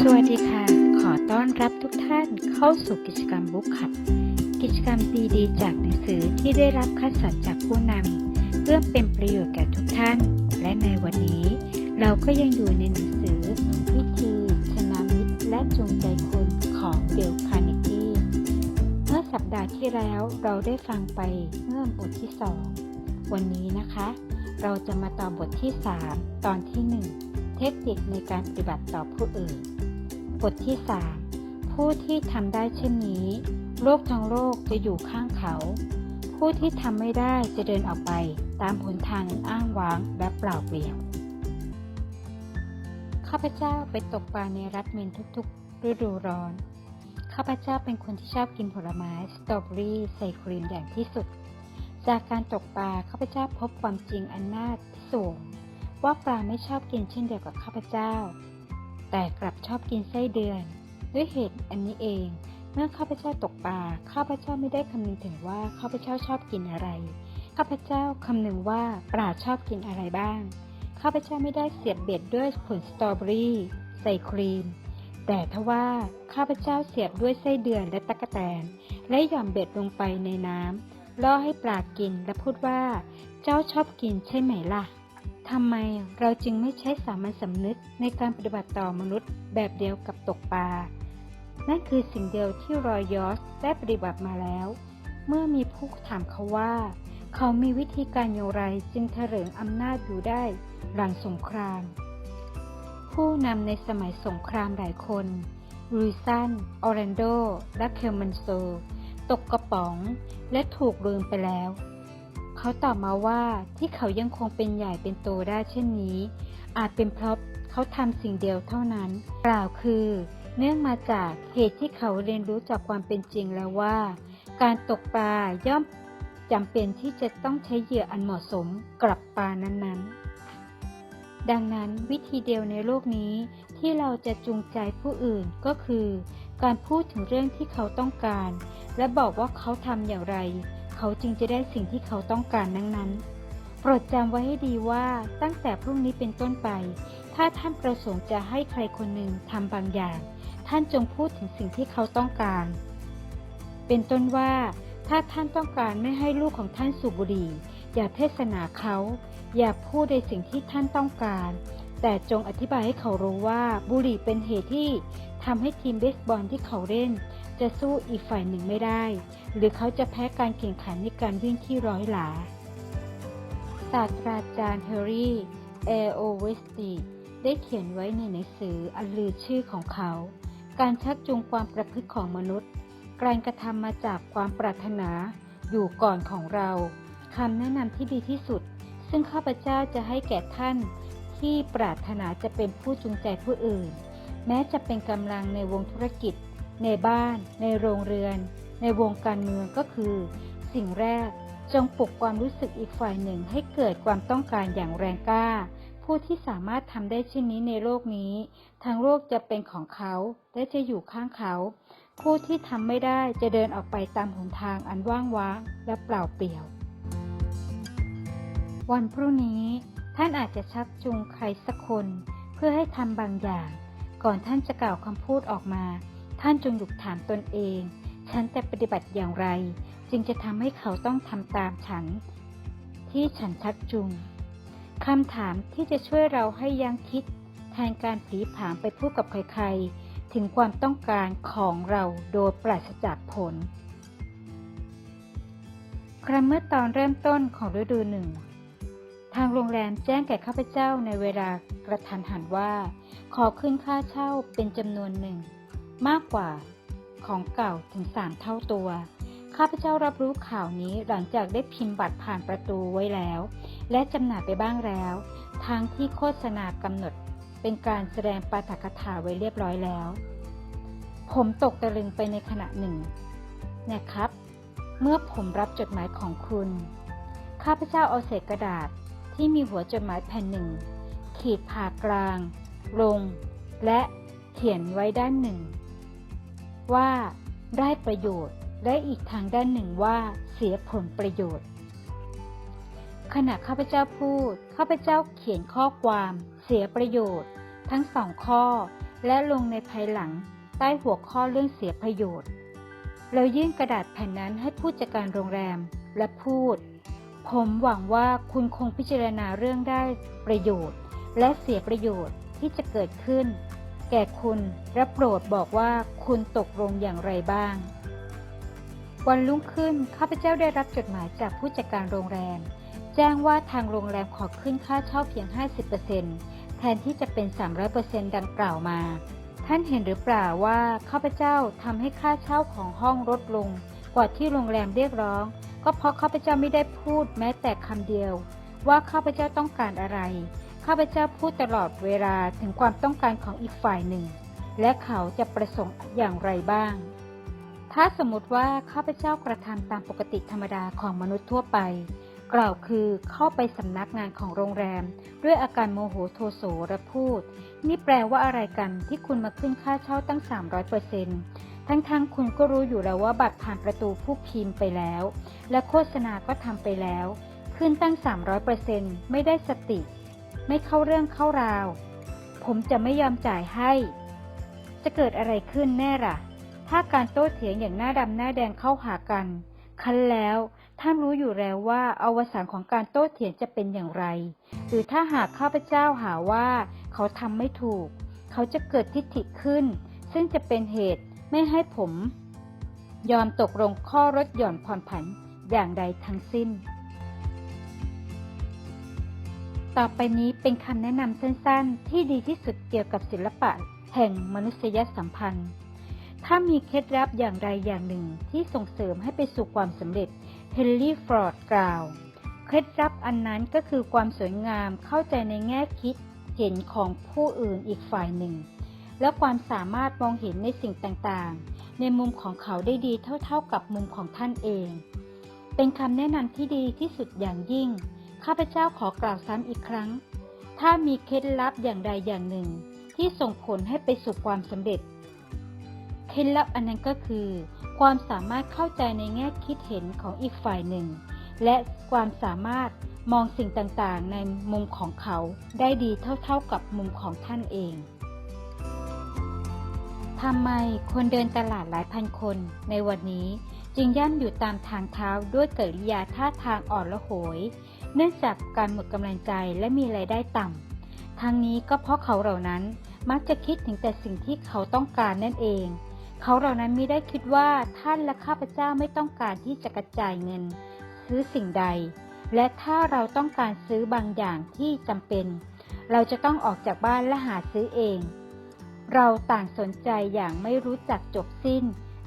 สวัสดีค่ะ ขอต้อนรับทุกท่านเข้าสู่กิจกรรมบุ๊คขับ กิจกรรมดีๆจากหนังสือที่ได้รับคัดสรรจากผู้นำเพื่อเป็นประโยชน์แก่ทุกท่าน และในวันนี้ เราก็ยังอยู่ในหนังสือ วิธีชนะมิตรและจูงใจคนของเดลคาร์เนกี้เมื่อสัปดาห์ที่แล้วเราได้ฟังไปเมื่อบทที่ 2 วันนี้นะคะ เราจะมาต่อบทที่ 3 ตอนที่ 1 เทคนิคในการปฏิบัติต่อผู้อื่น บทที่ 3 ผู้ที่ทำได้เช่นนี้ โลกทั้งโลกจะอยู่ข้างเขา ผู้ที่ทำไม่ได้จะเดินออกไปตามหนทางอ้างว้างและเปล่าเปลี่ยวข้าพเจ้าไปตกปลาในรัฐเมนทุกๆ ฤดูร้อน ข้าพเจ้าเป็นคนที่ชอบกินผลไม้สตรอเบอรี่ใส่ครีมอย่างที่สุด จากการตกปลาข้าพเจ้าพบความจริงอันน่าพิศวง ว่าปลาไม่ชอบกินเช่นเดียวกับข้าพเจ้า แต่กลับชอบกินไส้เดือน ด้วยเหตุอันนี้เอง เมื่อข้าพเจ้าตกปลาข้าพเจ้าไม่ได้คำนึงถึงว่าข้าพเจ้าชอบกินอะไร ข้าพเจ้าคำนึงว่าปลาชอบกินอะไรบ้าง ข้าพเจ้าไม่ได้เสียบเบ็ดด้วยผลสตรอเบอรี่ใส่ครีม แต่ทว่าข้าพเจ้าเสียบด้วยไส้เดือนและตะกแตน และหย่อนเบ็ดลงไปในน้ำล่อให้ปลากินและพูดว่า เจ้าชอบกินใช่ไหมล่ะ ทำไมเราจึงไม่ใช้สามัญสำนึกในการปฏิบัติต่อมนุษย์แบบเดียวกับตกปลา นั่นคือสิ่งเดียวที่รอยยอสได้ปฏิบัติมาแล้ว เมื่อมีผู้ถามเขาว่า เขามีวิธีการอย่างไรจึงเถริงอำนาจอยู่ได้หลังสงคราม ผู้นำในสมัยสงครามหลายคนลุยสันออร์แลนโด และเคลมันโซ ตกกระป๋อง และถูกลืมไปแล้ว เขาตอบมาว่าที่เขายังคงเป็นใหญ่เป็นโตได้เช่นนี้ อาจเป็นเพราะเขาทำสิ่งเดียวเท่านั้น กล่าวคือ เนื่องมาจากเหตุที่เขาเรียนรู้จากความเป็นจริงแล้วว่า การตกปลาย่อมจำเป็นที่จะต้องใช้เหยื่ออันเหมาะสมกับปลานั้นๆดังนั้นวิธีเดียวในโลกนี้ที่เราจะจูงใจผู้อื่นก็คือ การพูดถึงเรื่องที่เขาต้องการ และบอกว่าเขาทำอย่างไร เขาจึงจะได้สิ่งที่เขาต้องการนั้นๆโปรดจำไว้ให้ดีว่าตั้งแต่พรุ่งนี้เป็นต้นไป ถ้าท่านประสงค์จะให้ใครคนหนึ่งทำบางอย่าง ท่านจงพูดถึงสิ่งที่เขาต้องการ เป็นต้นว่า ถ้าท่านต้องการไม่ให้ลูกของท่านสูบบุหรี่ อย่าเทศนาเขา อย่าพูดในสิ่งที่ท่านต้องการ แต่จงอธิบายให้เขารู้ว่าบุหรี่เป็นเหตุที่ทำให้ทีมเบสบอลที่เขาเล่น จะสู้อีกฝ่ายหนึ่งไม่ได้ หรือเขาจะแพ้การแข่งขันในการวิ่งที่ร้อยหลา ศาสตราจารย์เฮอรี่เอโอเวสตีได้เขียนไว้ในหนังสืออันลือชื่อของเขา การชักจูงความประพฤติของมนุษย์ การกระทำมาจากความปรารถนาอยู่ก่อนของเราคำแนะนำที่ดีที่สุด ซึ่งข้าพเจ้าจะให้แก่ท่าน ที่ปรารถนาจะเป็นผู้จูงใจผู้อื่น แม้จะเป็นกำลังในวงธุรกิจ ในบ้าน ในโรงเรือน ในวงการเมืองก็คือ สิ่งแรกจงปลุกความรู้สึกอีกฝ่ายหนึ่งให้เกิดความต้องการอย่างแรงกล้า ผู้ที่สามารถทำได้เช่นนี้ในโลกนี้ทางโลกจะเป็นของเขาและจะอยู่ข้างเขา ผู้ที่ทำไม่ได้จะเดินออกไปตามหนทางอันว่างว้างและเปล่าเปลี่ยว วันพรุ่งนี้ท่านอาจจะชักจูงใครสักคน เพื่อให้ทำบางอย่าง ก่อนท่านจะกล่าวคำพูดออกมา ท่านจงหยุดถามตนเอง ฉันจะปฏิบัติอย่างไร จึงจะทำให้เขาต้องทำตามฉัน ที่ฉันชักจูงคำถามที่จะช่วยเราให้ยังคิด แทนการผีผามไปพูดกับใครๆ ถึงความต้องการของเราโดยปราศจากผลครั้งเมื่อตอนเริ่มต้นของฤดูหนึ่ง ทางโรงแรมแจ้งแก่ข้าพเจ้าในเวลากระทันหันว่า ขอขึ้นค่าเช่าเป็นจำนวนหนึ่ง มากกว่าของเก่าถึงสามเท่าตัว ข้าพเจ้ารับรู้ข่าวนี้หลังจากได้พิมพ์บัตรผ่านประตูไว้แล้ว และจำหน่ายไปบ้างแล้วทั้งที่โฆษณากำหนดเป็นการแสดงปาฐกถาไว้เรียบร้อยแล้ว ผมตกตะลึงไปในขณะหนึ่ง นะครับ เมื่อผมรับจดหมายของคุณ ข้าพเจ้าเอาเศษกระดาษที่มีหัวจดหมายแผ่นหนึ่ง ขีดผ่ากลาง ลง และเขียนไว้ด้านหนึ่ง ว่าได้ประโยชน์และอีกทางด้านหนึ่งว่าเสียผลประโยชน์ ขณะข้าพเจ้าพูดข้าพเจ้าเขียนข้อความเสียประโยชน์ ทั้งสองข้อ และลงในภายหลังใต้หัวข้อเรื่องเสียประโยชน์ เรายื่นกระดาษแผ่นนั้นให้ผู้จัดการโรงแรมและพูด ผมหวังว่าคุณคงพิจารณาเรื่องได้ประโยชน์ และเสียประโยชน์ที่จะเกิดขึ้น แก่คุณและโปรดบอกว่าคุณตกลงอย่างไรบ้าง วันรุ่งขึ้นข้าพเจ้าได้รับจดหมายจากผู้จัดการโรงแรม แจ้งว่าทางโรงแรมขอขึ้นค่าเช่าเพียง 50%แทนที่จะเป็น 300%ดังกล่าวมา ท่านเห็นหรือเปล่าว่าข้าพเจ้าทำให้ค่าเช่าของห้องลดลง กว่าที่โรงแรมเรียกร้อง ก็เพราะข้าพเจ้าไม่ได้พูดแม้แต่คำเดียว ว่าข้าพเจ้าต้องการอะไร ข้าพเจ้าพูดตลอดเวลาถึงความต้องการของอีกฝ่ายหนึ่ง และเขาจะประสงค์อย่างไรบ้าง ถ้าสมมติว่าข้าพเจ้ากระทำตามปกติธรรมดาของมนุษย์ทั่วไป กล่าวคือเข้าไปสำนักงานของโรงแรม ด้วยอาการโมโหโทโสและพูด นี่แปลว่าอะไรกันที่คุณมาขึ้นค่าเช่าตั้ง 300เปอร์เซ็นต์ทั้งๆทคุณก็รู้อยู่แล้วว่าบัตรผ่านประตูผู้พิมพ์ไปแล้ว และโฆษณาก็ทำไปแล้ว ขึ้นตั้ง 300เปอร์เซ็นต์ไม่ได้สติ ไม่เข้าเรื่องเข้าราว ผมจะไม่ยอมจ่ายให้ จะเกิดอะไรขึ้นแน่ล่ะ ถ้าการโต้เถียงอย่างหน้าดำหน้าแดงเข้าหากัน คันแล้วท่านรู้อยู่แล้วว่าอวสานของการโต้เถียงจะเป็นอย่างไร หรือถ้าหากข้าพเจ้าหาว่าเขาทำไม่ถูก เขาจะเกิดทิฏฐิขึ้น ซึ่งจะเป็นเหตุไม่ให้ผม ยอมตกลงข้อลดหย่อนผ่อนผันอย่างใดทั้งสิ้น ต่อไปนี้เป็นคำแนะนำสั้นๆ ที่ดีที่สุดเกี่ยวกับศิลปะ แห่งมนุษยสัมพันธ์ ถ้ามีเคล็ดลับอย่างใดอย่างหนึ่งที่ส่งเสริมให้ไปสู่ความสำเร็จ เฮนรี่ฟรอดกล่าว เคล็ดลับอันนั้นก็คือความสวยงามเข้าใจในแง่คิดเห็นของผู้อื่นอีกฝ่ายหนึ่ง และความสามารถมองเห็นในสิ่งต่างๆ ในมุมของเขาได้ดีเท่าๆกับมุมของท่านเอง เป็นคำแนะนำที่ดีที่สุดอย่างยิ่ง ข้าพเจ้าขอกล่าวซ้ำอีกครั้ง ถ้ามีเคล็ดลับอย่างใดอย่างหนึ่ง ที่ส่งผลให้ไปสู่ความสำเร็จ เคล็ดลับอันนั้นก็คือ ความสามารถเข้าใจในแง่คิดเห็นของอีกฝ่ายหนึ่ง และความสามารถมองสิ่งต่างๆ ในมุมของเขาได้ดีเท่าๆกับมุมของท่านเองทำไมคนเดินตลาดหลายพันคนในวันนี้จึงย่ำอยู่ตามทางเท้าด้วยกิริยาท่าทางอ่อนละโหย เนื่องจากการหมดกำลังใจและมีรายได้ต่ำทั้งนี้ก็เพราะเขาเหล่านั้นมักจะคิดถึงแต่สิ่งที่เขาต้องการนั่นเอง เขาเหล่านั้นไม่ได้คิดว่าท่านและข้าพเจ้าไม่ต้องการที่จะกระจายเงิน ซื้อสิ่งใด และถ้าเราต้องการซื้อบางอย่างที่จำเป็น เราจะต้องออกจากบ้านและหาซื้อเอง เราต่างสนใจอย่างไม่รู้จักจบสิ้น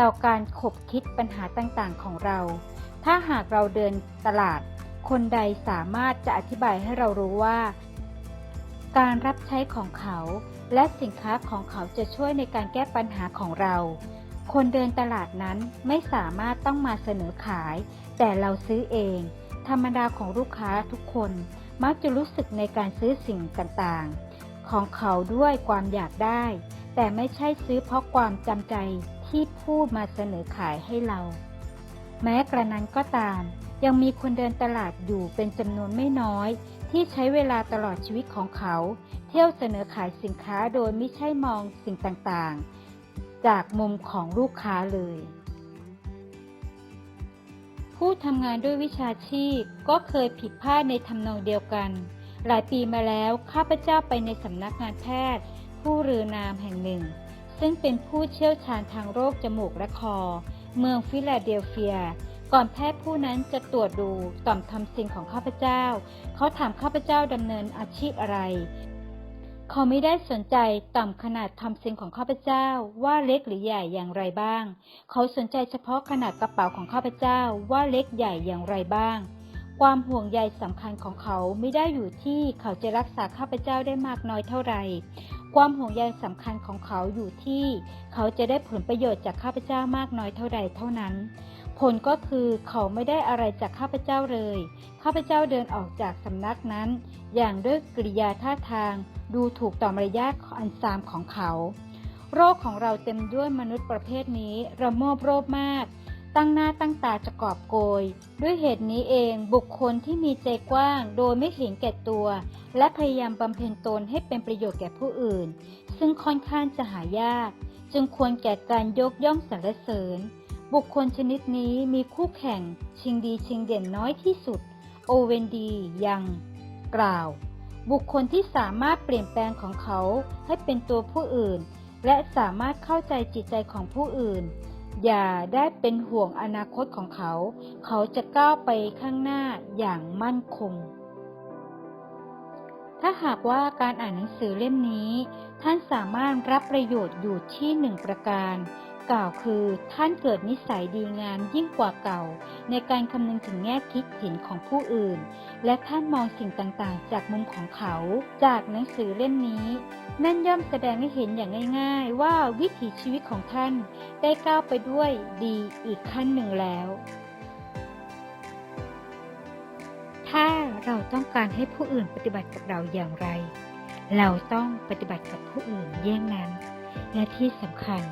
ต่อการขบคิดปัญหาต่างๆของเรา ถ้าหากเราเดินตลาด คนใดสามารถจะอธิบายให้เรารู้ว่า การรับใช้ของเขา และสินค้าของเขาจะช่วยในการแก้ปัญหาของเรา คนเดินตลาดนั้นไม่สามารถต้องมาเสนอขาย แต่เราซื้อเอง ธรรมดาของลูกค้าทุกคนมักจะรู้สึกในการซื้อสิ่งต่างๆ ของเขาด้วยความอยากได้ แต่ไม่ใช่ซื้อเพราะความจำใจที่ผู้มาเสนอขายให้เรา แม้กระนั้นก็ตาม ยังมีคนเดินตลาดอยู่เป็นจำนวนไม่น้อย ที่ใช้เวลาตลอดชีวิตของเขา เที่ยวเสนอขายสินค้าโดยไม่ใช่มองสิ่งต่างๆ จากมุมของลูกค้าเลย ผู้ทำงานด้วยวิชาชีพก็เคยผิดพลาดในทำนองเดียวกัน หลายปีมาแล้วข้าพเจ้าไปในสำนักงานแพทย์ ผู้เรือนามแห่งหนึ่ง ซึ่งเป็นผู้เชี่ยวชาญทางโรคจมูกและคอ เมืองฟิลาเดลเฟีย ก่อนแพทย์ผู้นั้นจะตรวจดูต่อมทำซินของข้าพเจ้า เขาถามข้าพเจ้าดำเนินอาชีพอะไร เขาไม่ได้สนใจต่อมขนาดทำซินของข้าพเจ้าว่าเล็กหรือใหญ่อย่างไรบ้าง เขาสนใจเฉพาะขนาดกระเป๋าของข้าพเจ้าว่าเล็กใหญ่อย่างไรบ้าง ความห่วงใยสำคัญของเขาไม่ได้อยู่ที่เขาจะรักษาข้าพเจ้าได้มากน้อยเท่าไหร่ความห่วงใยสำคัญของเขาอยู่ที่ เขาจะได้ผลประโยชน์จากข้าพเจ้ามากน้อยเท่าใดเท่านั้น ผลก็คือเขาไม่ได้อะไรจากข้าพเจ้าเลย ข้าพเจ้าเดินออกจากสำนักนั้น อย่างด้วยกริยาท่าทาง ดูถูกต่อมารยาทอันซามของเขา โรคของเราเต็มด้วยมนุษย์ประเภทนี้ระโมบโรบมาก ตั้งหน้าตั้งตาจะกอบโกย ด้วยเหตุนี้เองบุคคลที่มีใจกว้าง โดยไม่เห็นแก่ตัว และพยายามบำเพ็ญตนให้เป็นประโยชน์แก่ผู้อื่น ซึ่งค่อนข้างจะหายาก จึงควรแก่การยกย่องสรรเสริญ บุคคลชนิดนี้มีคู่แข่งชิงดีชิงเด่นน้อยที่สุด โอเวนดียัง กล่าว บุคคลที่สามารถเปลี่ยนแปลงของเขาให้เป็นตัวผู้อื่น และสามารถเข้าใจจิตใจของผู้อื่น อย่าได้เป็นห่วงอนาคตของเขา เขาจะก้าวไปข้างหน้าอย่างมั่นคง ถ้าหากว่าการอ่านหนังสือเล่มนี้ ท่านสามารถรับประโยชน์อยู่ที่หนึ่งประการ กล่าวคือท่านเกิดนิสัยดีงามยิ่งกว่าเก่า ในการคำนึงถึงแง่คิดเห็นของผู้อื่น และท่านมองสิ่งต่างๆ จากมุมของเขา จากหนังสือเล่มนี้ นั่นย่อมแสดงให้เห็นอย่างง่าย ๆ ว่าวิถีชีวิตของท่านได้ก้าวไปด้วยดีอีกขั้นหนึ่งแล้ว ถ้าเราต้องการให้ผู้อื่นปฏิบัติกับเราอย่างไร เราต้องปฏิบัติกับผู้อื่นเยี่ยงนั้น และที่สำคัญ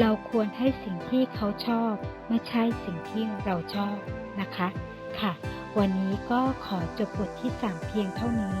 เราควรให้สิ่งที่เขาชอบ ไม่ใช่สิ่งที่เราชอบนะคะ ค่ะ วันนี้ก็ขอจบบทที่ 3 เพียงเท่านี้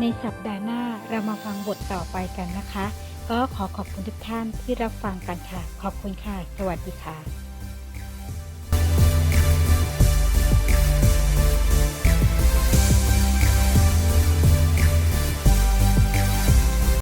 ในสัปดาห์หน้าเรามาฟังบทต่อไปกันนะคะ ก็ขอขอบคุณทุกท่านที่รับฟังกันค่ะ ขอบคุณค่ะ สวัสดีค่ะ